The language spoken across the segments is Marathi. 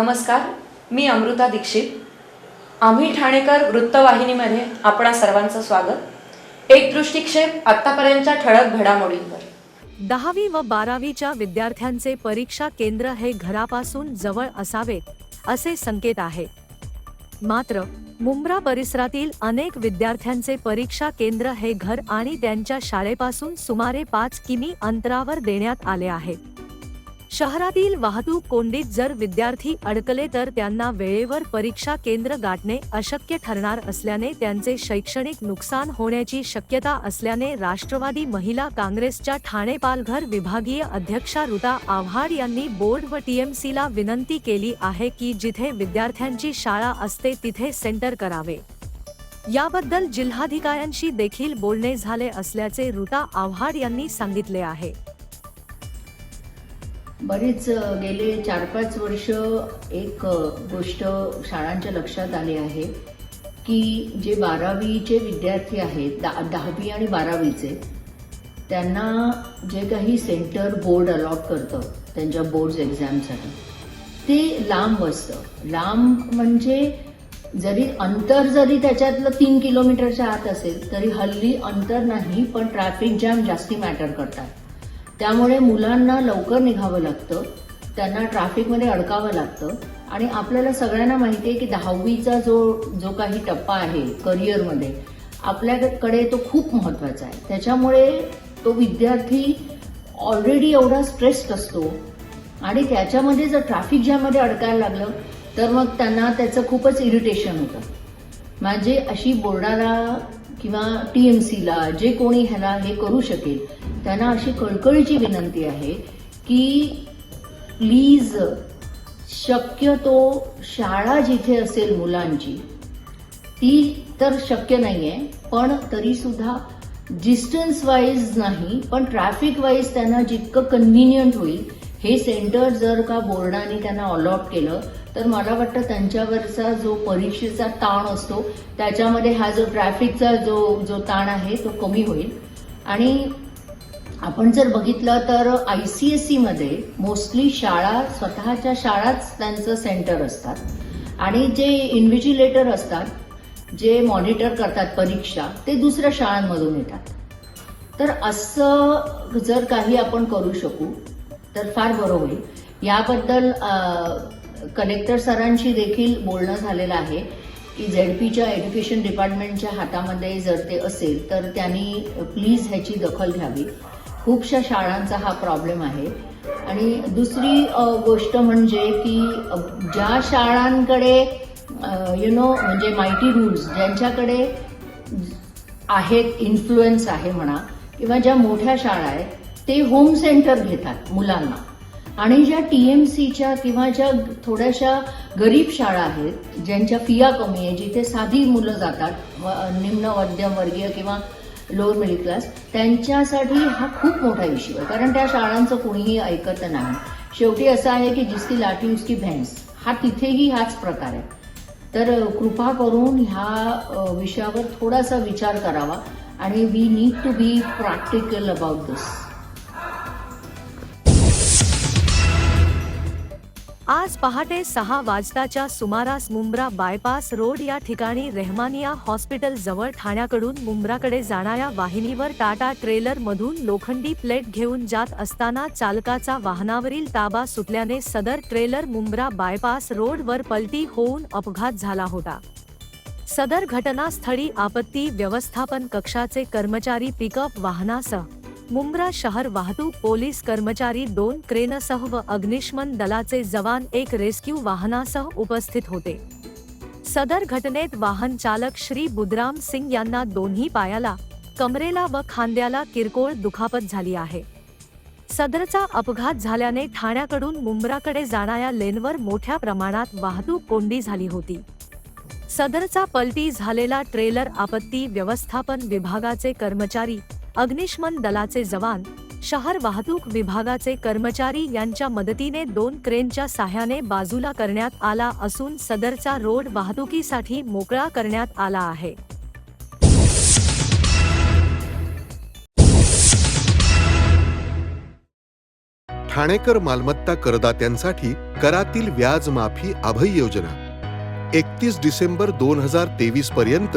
नमस्कार मी अमृता दीक्षित. आम्ही ठाणेकर वृत्तवाहिनीमध्ये आपणा सर्वांचं स्वागत. एक दृष्टिक्षेप आत्तापर्यंतच्या ठळक घडामोडींवर. दहावी व बारावीच्या विद्यार्थ्यांचे परीक्षा केंद्र हे घरापासून जवळ असावेत असे संकेत आहेत मात्र मुंब्रा परिसरातील अनेक विद्यार्थ्यांचे परीक्षा केंद्र हे घर आणि त्यांच्या शाळेपासून सुमारे पाच किमी अंतरावर देण्यात आले आहे. शहरातील वाहतूक कोंडीत जर विद्यार्थी अडकले तर त्यांना वेळेवर परीक्षा केंद्र गाठणे अशक्य ठरणार असल्याने त्यांचे शैक्षणिक नुकसान होण्याची शक्यता असल्याने राष्ट्रवादी महिला काँग्रेसच्या ठाणे पालघर विभागीय अध्यक्षा ऋता आव्हाड यांनी बोर्ड व टीएमसीला विनंती केली आहे की जिथे विद्यार्थ्यांची शाळा असते तिथे सेंटर करावे. याबद्दल जिल्हाधिकाऱ्यांशी देखील बोलणे झाले असल्याचे ऋता आव्हाड यांनी सांगितले आहे. बरेच गेले चार पाच वर्ष एक गोष्ट शाळांच्या लक्षात आली आहे की जे बारावीचे विद्यार्थी आहेत दा दहावी आणि बारावीचे त्यांना जे काही सेंटर बोर्ड अलॉट करतं त्यांच्या बोर्ड्स एक्झामसाठी ते लांब असतं. लांब म्हणजे जरी अंतर जरी त्याच्यातलं तीन किलोमीटरच्या आत असेल तरी हल्ली अंतर नाही पण ट्रॅफिक जॅम जास्ती मॅटर करतात. त्यामुळे मुलांना लवकर निघावं लागतं त्यांना ट्रॅफिकमध्ये अडकावं लागतं आणि आपल्याला सगळ्यांना माहिती आहे की दहावीचा जो जो काही टप्पा आहे करिअरमध्ये आपल्याकडे तो खूप महत्त्वाचा आहे. त्याच्यामुळे तो विद्यार्थी ऑलरेडी एवढा स्ट्रेस्ड असतो आणि त्याच्यामध्ये जर ट्रॅफिक जॅममध्ये अडकायला लागलं तर मग त्यांना त्याचं खूपच इरिटेशन होतं. म्हणजे अशी बोर्डाला किंवा टी एम सीला जे कोणी ह्याला हे करू शकेल त्यांना अशी कळकळीची विनंती आहे की प्लीज शक्यतो शाळा जिथे असेल मुलांची ती तर शक्य नाही आहे पण तरीसुद्धा डिस्टन्स वाईज नाही पण ट्रॅफिक वाईज त्यांना जितकं कन्व्हिनियंट होईल हे सेंटर जर का बोर्डाने त्यांना अलॉट केलं तर मला वाटतं त्यांच्यावरचा जो परीक्षेचा ताण असतो त्याच्यामध्ये हा जो ट्रॅफिकचा जो जो ताण आहे तो कमी होईल. आणि आपण जर बघितलं तर आय सी एसमध्ये मोस्टली शाळा स्वतःच्या शाळाच त्यांचं सेंटर असतात. आणि जे इन्व्हिजिलेटर असतात जे मॉनिटर करतात परीक्षा ते दुसऱ्या शाळांमधून येतात. तर असं जर काही आपण करू शकू तर फार बरं होईल. याबद्दल कलेक्टर सरांशी देखील बोलणं झालेलं आहे की झेड पीच्या एज्युकेशन डिपार्टमेंटच्या हातामध्ये जर ते असेल तर त्यांनी प्लीज ह्याची दखल घ्यावी. खूपशा शाळांचा हा प्रॉब्लेम आहे. आणि दुसरी गोष्ट म्हणजे की ज्या शाळांकडे यु नो म्हणजे मायटी रूल्स ज्यांच्याकडे आहेत इन्फ्लुएन्स आहे म्हणा किंवा ज्या मोठ्या शाळा आहेत ते होम सेंटर घेतात मुलांना. आणि ज्या टी एम सीच्या किंवा ज्या थोड्याशा गरीब शाळा आहेत ज्यांच्या फिया कमी आहे जिथे साधी मुलं जातात निम्न मध्यमवर्गीय किंवा लोअर मिडल क्लास त्यांच्यासाठी हा खूप मोठा इश्यू आहे. कारण त्या शाळांचं कोणीही ऐकत नाही. शेवटी असं आहे की जिसकी लाठी उसकी भैंस हा तिथेही हाच प्रकार आहे. तर कृपा करून ह्या विषयावर थोडासा विचार करावा. आणि we need to be practical about this आज पहाटे सहा वाजताच्या सुमारास मुंब्रा बायपास रोड या ठिकाणी रेहमानिया हॉस्पिटल जवळ ठाण्याकडून मुंब्राकडे जाणाऱ्या वाहिनीवर टाटा ट्रेलर मधून लोखंडी प्लेट घेऊन जात असताना चालकाचा वाहनावरील ताबा सुटल्याने सदर ट्रेलर मुंब्रा बायपास रोडवर पलटी होऊन अपघात झाला होता. सदर घटनास्थळी आपत्ती व्यवस्थापन कक्षाचे कर्मचारी पिकअप वाहनासह मुंब्रा शहर वाहतूक पोलीस कर्मचारी दोन क्रेनसह व अग्निशमन दलाचे जवान एक रेस्क्यू वाहनासह उपस्थित होते. सदर घटनेत वाहन चालक श्री बुधराम सिंग यांना दोन्ही पायाला कमरेला व खांद्याला किरकोळ दुखापत झाली आहे. सदरचा अपघात झाल्याने ठाण्याकडून मुंब्राकडे जाणाऱ्या लेनवर मोठ्या प्रमाणात वाहतूक कोंडी झाली होती. सदरचा पलटी झालेला ट्रेलर आपत्ती व्यवस्थापन विभागाचे कर्मचारी अग्निशमन दलाचे जवान शहर वाहतूक विभागाचे कर्मचारी यांच्या मदतीने दोन क्रेनच्या साह्याने बाजूला करण्यात आला असून सदरचा रोड वाहतुकीसाठी मोकळा करण्यात आला आहे. ठाणेकर मालमत्ता करदात्यांसाठी करातील व्याज माफी अभय योजना. एकतीस डिसेंबर दोन हजार तेवीस पर्यंत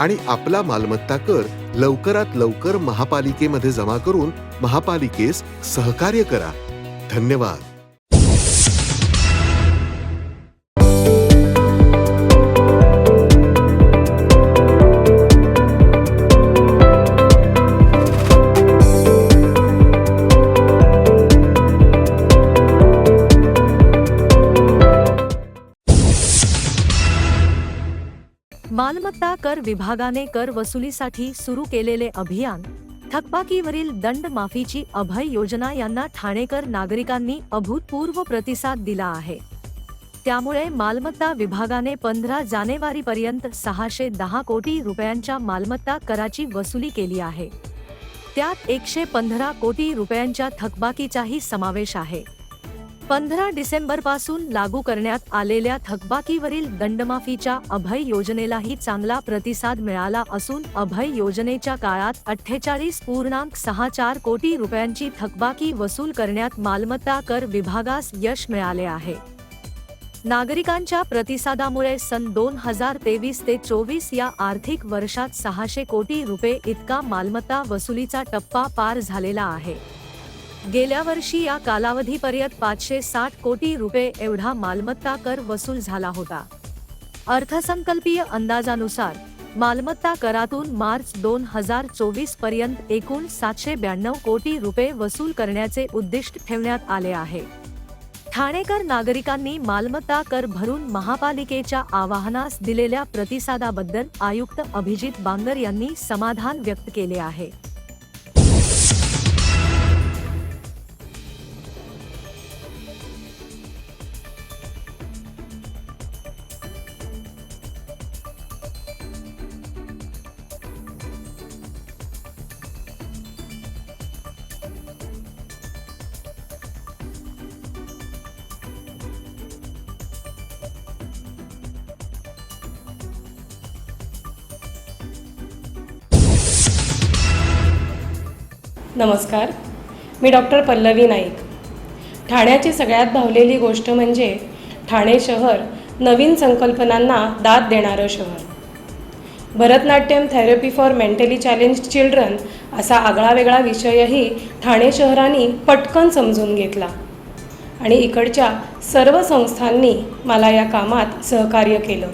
आणि आपला मालमत्ता कर लवकरात लवकर महापालिकेमध्ये जमा करून महापालिकेस सहकार्य करा. धन्यवाद. मालमत्ता कर विभागाने कर वसुलीसाठी सुरू केलेले अभियान थकबाकीवरील दंड माफीची अभय योजना यांना ठाणेकर नागरिकांनी अभूतपूर्व प्रतिसाद दिला आहे. त्यामुळे मालमत्ता विभागाने पंधरा जानेवारीपर्यंत सहाशे दहा कोटी रुपयांच्या मालमत्ता कराची वसुली केली आहे. त्यात एकशे पंधरा कोटी रुपयांच्या थकबाकीचाही समावेश आहे. पंधरा डिसेंबरपासून लागू करण्यात आलेल्या थकबाकीवरील दंडमाफीच्या अभय योजनेलाही चांगला प्रतिसाद मिळाला असून अभय योजनेच्या काळात अठ्ठेचाळीस पूर्णांक सहा चार कोटी रुपयांची थकबाकी वसूल करण्यात मालमत्ता कर विभागास यश मिळाले आहे. नागरिकांच्या प्रतिसादामुळे सन दोन हजार तेवीस ते चोवीस या आर्थिक वर्षात सहाशे कोटी रुपये इतका मालमत्ता वसुलीचा टप्पा पार झालेला आहे. गेल्या वर्षी या कालावधीपर्यंत पाचशे साठ कोटी रुपये एवढा मालमत्ता कर वसूल झाला होता. अर्थसंकल्पीय अंदाजानुसार मालमत्ता करातून मार्च दोन हजार चोवीसपर्यंत एकूण सातशे ब्याण्णव कोटी रुपये वसूल करण्याचे उद्दिष्ट ठेवण्यात आले आहे. ठाणेकर नागरिकांनी मालमत्ता कर भरून महापालिकेच्या आवाहनास दिलेल्या प्रतिसादाबद्दल आयुक्त अभिजित बांगर यांनी समाधान व्यक्त केले आहे. नमस्कार. मी डॉक्टर पल्लवी नाईक. ठाण्याची सगळ्यात भावलेली गोष्ट म्हणजे ठाणे शहर नवीन संकल्पनांना दाद देणारं शहर. Bharatanatyam therapy for mentally challenge children असा आगळावेगळा विषयही ठाणे शहराने पटकन समजून घेतला. आणि इकडच्या सर्व संस्थांनी मला या कामात सहकार्य केलं.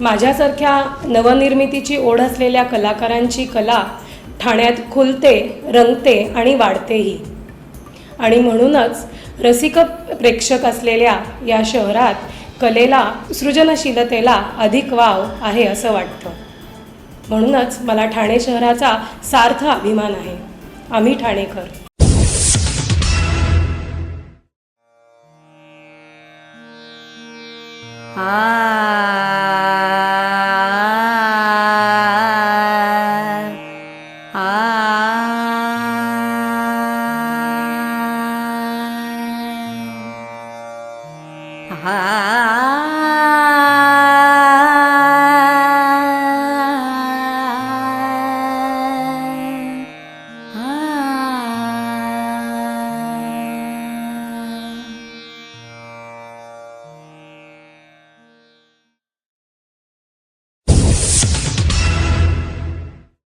माझ्यासारख्या नवनिर्मितीची ओढ असलेल्या कलाकारांची कला ठाण्यात खुलते रंगते आणि वाढतेही. आणि म्हणूनच रसिक प्रेक्षक असलेल्या या शहरात कलेला सृजनशीलतेला अधिक वाव आहे असं वाटतं. म्हणूनच मला ठाणे शहराचा सार्थ अभिमान आहे. आम्ही ठाणेकर. हा.